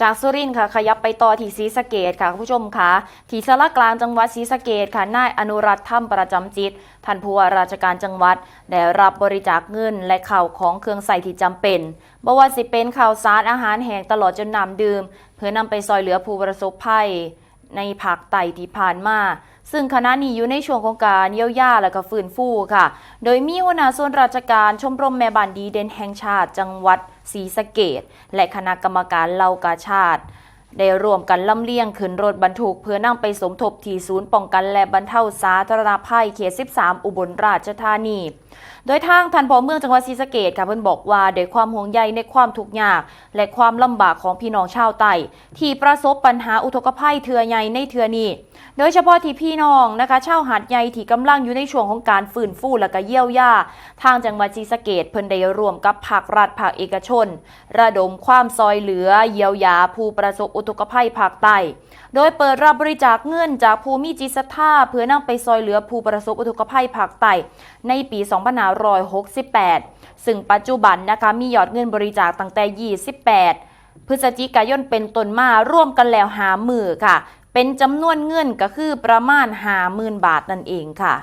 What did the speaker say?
จากสุรินทร์ค่ะขยับไปต่อที่ศรีสะเกดค่ะผู้ชมค่ะที่สารกลางจังหวัดศรีสะเกดค่ะนายอนุรัตน์ถ้ำประจำจิตท่านผู้ว่าราชการจังหวัด ได้รับบริจาคเงินและข่าวของเครื่องใส่ที่จำเป็นบ่ว่าสิเป็นข่าวสารอาหารแห้งตลอดจนน้ำดื่ม เพื่อนำไปซอยเหลือผู้ประสบภัย ในภาคใต้ที่ผ่านมา ซึ่งคณะนี้อยู่ในช่วงของการเยียวยาและก็ฟื้นฟูค่ะ โดยมีหัวหน้าส่วนราชการชมรมแม่บ้านดีเด่นแห่งชาติ จังหวัดศรีสะเกดและคณะกรรมการเหล่ากาชาติได้ร่วมกันลำเลียงขึ้นรถบรรทุกเพื่อนำไปสมทบที่ศูนย์ป้องกันและบรรเทาสาธารณภัยเขต 13 อุบลราชธานี โดยทางทันพอเมืองจังหวัดศรีสะเกดค่ะเพิ่นบอกว่าด้วยความห่วงใยในความทุกข์ยาก และความลำบากของพี่น้องชาวไต้ที่ประสบปัญหาอุทกภัยเทือใหญ่ในเทือนี้ โดยเฉพาะที่พี่น้องนะคะชาวหาดใหญ่ที่กำลังอยู่ในช่วงของการฟื้นฟูและก็เยียวยาทางจังหวัดศรีสะเกดเพิ่นได้ร่วมกับภาครัฐภาคเอกชน ระดมความซอยเหลือ เยียวยาผู้ประสบอุทกภัยภาคใต้โดยเปิดรับบริจาคเงินจากภูมิจิตศรัทธาเพื่อนำไปซอยเหลือผู้ประสบอุทกภัยภาคใต้ในปี2568 ซึ่งปัจจุบันนะคะมียอดเงินบริจาคตั้งแต่ 28 พฤศจิกายนเป็นต้นมาร่วมกันแล้วหามือค่ะ เป็นจำนวนเงินก็คือประมาณหาหมื่นบาทนั่นเองค่ะ